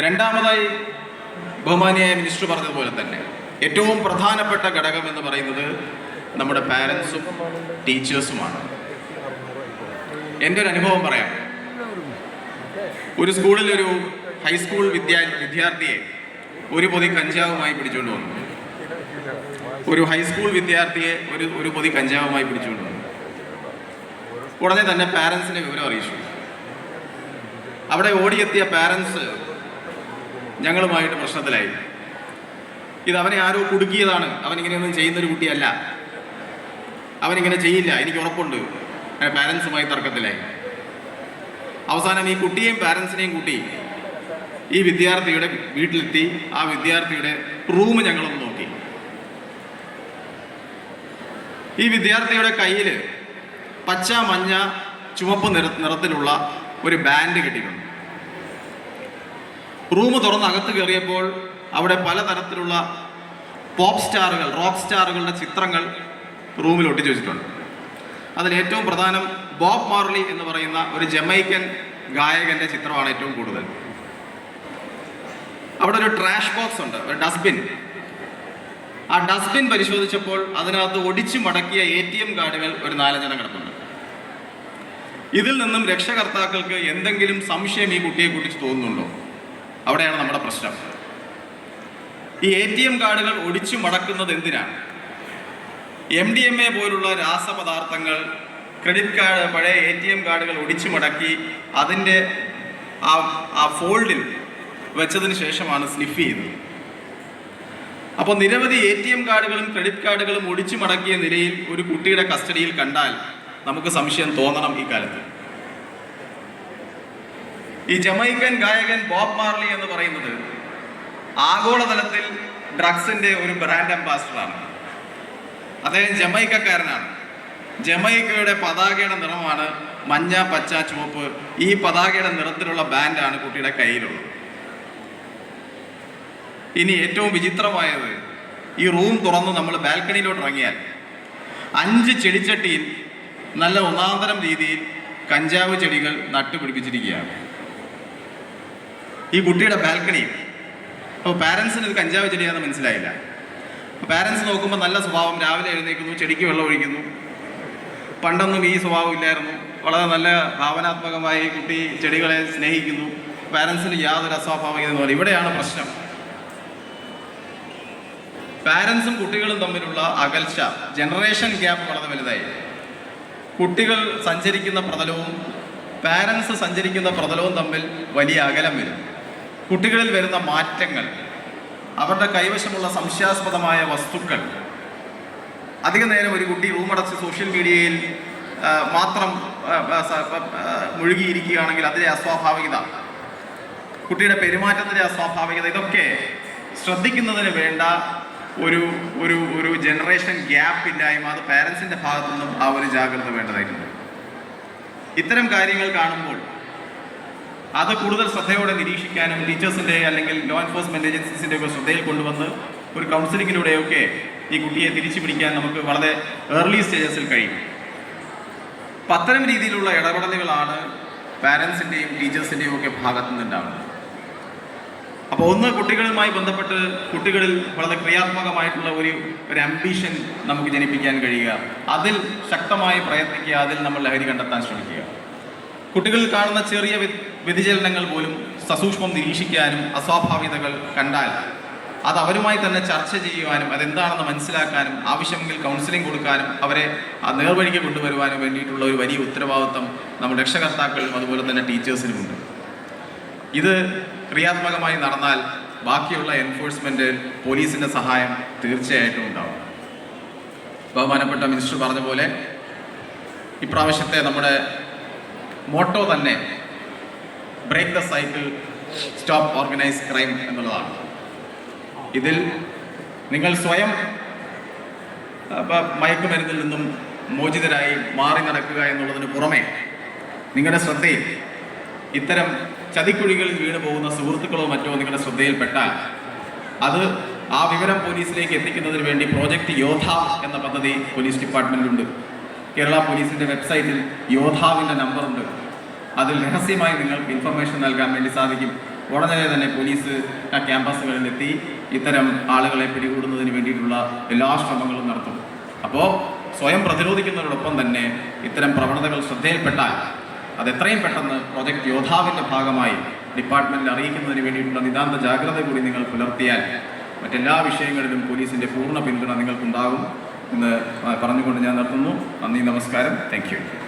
രണ്ടാമതായി ബഹുമാനിയായ മിനിസ്റ്റർ പറഞ്ഞതുപോലെ തന്നെ ഏറ്റവും പ്രധാനപ്പെട്ട ഘടകം എന്ന് പറയുന്നത് നമ്മുടെ പാരൻസും ടീച്ചേഴ്സുമാണ് എന്റെ ഒരു അനുഭവം പറയാം. ഒരു സ്കൂളിൽ ഒരു ഹൈസ്കൂൾ വിദ്യാ വിദ്യാർത്ഥിയെ ഒരു പൊതി കഞ്ചാവുമായി പിടിച്ചുകൊണ്ട് വന്നു. ഒരു ഹൈസ്കൂൾ വിദ്യാർത്ഥിയെ ഒരു ഒരു പൊതി കഞ്ചാവുമായി പിടിച്ചുകൊണ്ട് വന്നു. ഉടനെ തന്നെ പാരൻസിനെ വിവരം അറിയിച്ചു. അവിടെ ഓടിയെത്തിയ പാരൻസ് ഞങ്ങളുമായിട്ട് പ്രശ്നത്തിലായി. ഇത് അവനെ ആരോ കുടുക്കിയതാണ്. അവൻ ഇങ്ങനെയൊന്നും ചെയ്യുന്ന ഒരു കുട്ടിയല്ല അവനിങ്ങനെ ചെയ്യില്ല. എനിക്ക് ഉറപ്പുണ്ട്. അങ്ങനെ പാരൻസുമായി തർക്കത്തിലായി. അവസാനം ഈ കുട്ടിയെയും പാരൻസിനെയും കൂട്ടി ഈ വിദ്യാർത്ഥിയുടെ വീട്ടിലെത്തി. ആ വിദ്യാർത്ഥിയുടെ റൂം ഞങ്ങളൊന്ന് നോക്കി. ഈ വിദ്യാർത്ഥിയുടെ കയ്യിൽ പച്ച മഞ്ഞ ചുവപ്പ് നിറ നിറത്തിലുള്ള ഒരു ബാൻഡ് കിട്ടിയിട്ടുണ്ട്. റൂം തുറന്ന് അകത്ത് കയറിയപ്പോൾ അവിടെ പലതരത്തിലുള്ള പോപ്പ് സ്റ്റാറുകൾ റോക്ക് സ്റ്റാറുകളുടെ ചിത്രങ്ങൾ റൂമിൽ ഒട്ടിച്ചു വെച്ചിട്ടുണ്ട് അതിൽ ഏറ്റവും പ്രധാനം ബോബ് മാർലി എന്ന് പറയുന്ന ഒരു ജമൈക്കൻ ഗായകന്റെ ചിത്രമാണ് ഏറ്റവും കൂടുതൽ. അവിടെ ഒരു ട്രാഷ് ബോക്സ് ഉണ്ട് ഒരു ഡസ്റ്റ്ബിൻ ആ ഡസ്റ്റ്ബിൻ പരിശോധിച്ചപ്പോൾ അതിനകത്ത് ഒടിച്ചു മടക്കിയ എ ടി എം കാർഡുകൾ ഒരു നാലഞ്ചെണ്ണം കിടപ്പുണ്ട്. ഇതിൽ നിന്നും രക്ഷകർത്താക്കൾക്ക് എന്തെങ്കിലും സംശയം ഈ കുട്ടിയെ കുറിച്ച് തോന്നുന്നുണ്ടോ? അവിടെയാണ് നമ്മുടെ പ്രശ്നം. ഈ എ ടി എം കാർഡുകൾ ഒടിച്ചു മടക്കുന്നത് എന്തിനാണ്? എം ഡി എം എ പോലുള്ള രാസപദാർത്ഥങ്ങൾ ക്രെഡിറ്റ് കാർഡ് പഴയ എ ടി എം കാർഡുകൾ ഒടിച്ചു മടക്കി അതിന്റെ ആ ആ ഫോൾഡിൽ വെച്ചതിന് ശേഷമാണ് സ്നിഫ് ചെയ്യുന്നത്. അപ്പോൾ നിരവധി എ ടി എം കാർഡുകളും ക്രെഡിറ്റ് കാർഡുകളും ഒടിച്ചു മടക്കിയ നിലയിൽ ഒരു കുട്ടിയുടെ കസ്റ്റഡിയിൽ കണ്ടാൽ നമുക്ക് സംശയം തോന്നണം ഈ കാലത്ത്. ഈ ജമൈക്കൻ ഗായകൻ ബോബ് മാർലി എന്ന് പറയുന്നത് ആഗോളതലത്തിൽ ഡ്രഗ്സിന്റെ ഒരു ബ്രാൻഡ് അംബാസിഡറാണ്. അദ്ദേഹം ജമൈക്കക്കാരനാണ്. ജമൈക്കയുടെ പതാകയുടെ നിറമാണ് മഞ്ഞ പച്ച ചുവപ്പ് ഈ പതാകയുടെ നിറത്തിലുള്ള ബാൻഡാണ് കുട്ടിയുടെ കയ്യിലുള്ളത്. ഇനി ഏറ്റവും വിചിത്രമായത് ഈ റൂം തുറന്ന് നമ്മൾ ബാൽക്കണിയിലോട്ട് ഇറങ്ങിയാൽ അഞ്ച് ചെടിച്ചട്ടിയിൽ നല്ല ഒന്നാന്തരം രീതിയിൽ കഞ്ചാവ് ചെടികൾ നട്ടുപിടിപ്പിച്ചിരിക്കുകയാണ്. ഈ കുട്ടിയുടെ ബാൽക്കണി അപ്പോൾ പാരൻസിന് ഇത് കഞ്ചാവ് ചെടിയാണെന്ന് മനസ്സിലായില്ല. പാരൻസ് നോക്കുമ്പോൾ നല്ല സ്വഭാവം. രാവിലെ എഴുന്നേക്കുന്നു ചെടിക്ക് വെള്ളം ഒഴിക്കുന്നു. പണ്ടൊന്നും ഈ സ്വഭാവം ഇല്ലായിരുന്നു. വളരെ നല്ല ഭാവനാത്മകമായി കുട്ടി ചെടികളെ സ്നേഹിക്കുന്നു. പാരൻസിന് യാതൊരു അസ്വാഭാവികത ഇവിടെയാണ് പ്രശ്നം. പാരൻസും കുട്ടികളും തമ്മിലുള്ള അകൽച്ച ജനറേഷൻ ഗ്യാപ്പ് വളരെ വലുതായി. കുട്ടികൾ സഞ്ചരിക്കുന്ന പ്രതലവും പാരൻസ് സഞ്ചരിക്കുന്ന പ്രതലവും തമ്മിൽ വലിയ അകലം വരും. കുട്ടികളിൽ വരുന്ന മാറ്റങ്ങൾ അവരുടെ കൈവശമുള്ള സംശയാസ്പദമായ വസ്തുക്കൾ. അധിക നേരം ഒരു കുട്ടി റൂമടച്ച് സോഷ്യൽ മീഡിയയിൽ മാത്രം മുഴുകിയിരിക്കുകയാണെങ്കിൽ അതിലെ അസ്വാഭാവികത കുട്ടിയുടെ പെരുമാറ്റത്തിലെ അസ്വാഭാവികത ഇതൊക്കെ ശ്രദ്ധിക്കുന്നതിന് വേണ്ട ഒരു ഒരു ഒരു ജനറേഷൻ ഗ്യാപ്പ് ഇല്ലായ്മ അത് പാരൻസിന്റെ ഭാഗത്തു നിന്നും ആ ഒരു ജാഗ്രത വേണ്ടതായിട്ടുണ്ട്. ഇത്തരം കാര്യങ്ങൾ കാണുമ്പോൾ അത് കൂടുതൽ ശ്രദ്ധയോടെ നിരീക്ഷിക്കാനും ടീച്ചേഴ്സിന്റെ അല്ലെങ്കിൽ ലോ എൻഫോഴ്സ്മെന്റ് ഏജൻസീസിന്റെ ഒക്കെ ശ്രദ്ധയിൽ കൊണ്ടുവന്ന് ഒരു കൗൺസിലിങ്ങിലൂടെയൊക്കെ ഈ കുട്ടിയെ തിരിച്ചു പിടിക്കാൻ നമുക്ക് വളരെ ഏർലി സ്റ്റേജസിൽ കഴിയും. അപ്പം അത്തരം രീതിയിലുള്ള ഇടപെടലുകളാണ് പാരൻസിന്റെയും ടീച്ചേഴ്സിന്റെയും ഒക്കെ ഭാഗത്തു നിന്നുണ്ടാവുന്നത് അപ്പോൾ ഒന്ന് കുട്ടികളുമായി ബന്ധപ്പെട്ട് കുട്ടികളിൽ വളരെ ക്രിയാത്മകമായിട്ടുള്ള ഒരു ഒരു അംബിഷൻ നമുക്ക് ജനിപ്പിക്കാൻ കഴിയുക. അതിൽ ശക്തമായി പ്രയത്നിക്കുക അതിൽ നമ്മൾ ലഹരി കണ്ടെത്താൻ ശ്രമിക്കുക. കുട്ടികളിൽ കാണുന്ന ചെറിയ വ്യ- വ്യതിചലനങ്ങൾ പോലും സസൂക്ഷ്മം നിരീക്ഷിക്കാനും അസ്വാഭാവികതകൾ കണ്ടാൽ അത് അവരുമായി തന്നെ ചർച്ച ചെയ്യുവാനും അതെന്താണെന്ന് മനസ്സിലാക്കാനും ആവശ്യമെങ്കിൽ കൗൺസിലിംഗ് കൊടുക്കാനും അവരെ നേർവഴിക്ക് കൊണ്ടുവരുവാനും വേണ്ടിയിട്ടുള്ള ഒരു വലിയ ഉത്തരവാദിത്വം നമ്മുടെ രക്ഷകർത്താക്കളും അതുപോലെ തന്നെ ടീച്ചേഴ്സിനുമുണ്ട്. ഇത് ക്രിയാത്മകമായി നടന്നാൽ ബാക്കിയുള്ള എൻഫോഴ്സ്മെന്റ് പോലീസിന്റെ സഹായം തീർച്ചയായിട്ടും ഉണ്ടാവും. ബഹുമാനപ്പെട്ട മിനിസ്റ്റർ പറഞ്ഞ പോലെ ഇപ്രാവശ്യത്തെ നമ്മുടെ മോട്ടോ തന്നെ break the cycle stop organise crime എന്നുള്ളതാണ്. ഇതിൽ നിങ്ങൾ സ്വയം മയക്കുമരുന്നിൽ നിന്നും മോചിതരായി മാറി നടക്കുക എന്നുള്ളതിന് പുറമെ നിങ്ങളുടെ ശ്രദ്ധയിൽ ഇത്തരം ചതിക്കുഴികളിൽ വീണു പോകുന്ന സുഹൃത്തുക്കളോ മറ്റോ നിങ്ങളുടെ ശ്രദ്ധയിൽപ്പെട്ടാൽ അത് ആ വിവരം പോലീസിലേക്ക് എത്തിക്കുന്നതിന് വേണ്ടി പ്രോജക്റ്റ് യോധ എന്ന പദ്ധതി പോലീസ് ഡിപ്പാർട്ട്മെന്റിലുണ്ട്. കേരള പോലീസിന്റെ വെബ്സൈറ്റിൽ യോദ്ധാവിന്റെ നമ്പറുണ്ട്. അതിൽ രഹസ്യമായി നിങ്ങൾക്ക് ഇൻഫർമേഷൻ നൽകാൻ വേണ്ടി സാധിക്കും. ഉടനെ തന്നെ പോലീസ് ആ ക്യാമ്പസുകളിലെത്തി ഇത്തരം ആളുകളെ പിടികൂടുന്നതിന് വേണ്ടിയിട്ടുള്ള എല്ലാ ശ്രമങ്ങളും നടത്തും. അപ്പോൾ സ്വയം പ്രതിരോധിക്കുന്നതിനോടൊപ്പം തന്നെ ഇത്തരം പ്രവണതകൾ ശ്രദ്ധയിൽപ്പെട്ടാൽ അത് എത്രയും പെട്ടെന്ന് പ്രൊജക്ട് യോദ്ധാവിന്റെ ഭാഗമായി ഡിപ്പാർട്ട്മെന്റിൽ അറിയിക്കുന്നതിന് വേണ്ടിയിട്ടുള്ള നിതാന്ത ജാഗ്രത കൂടി നിങ്ങൾ പുലർത്തിയാൽ മറ്റെല്ലാ വിഷയങ്ങളിലും പോലീസിന്റെ പൂർണ പിന്തുണ നിങ്ങൾക്കുണ്ടാകും. എന്ന് പറഞ്ഞുകൊണ്ട് ഞാൻ നിർത്തുന്നു. നന്ദി നമസ്കാരം. Thank you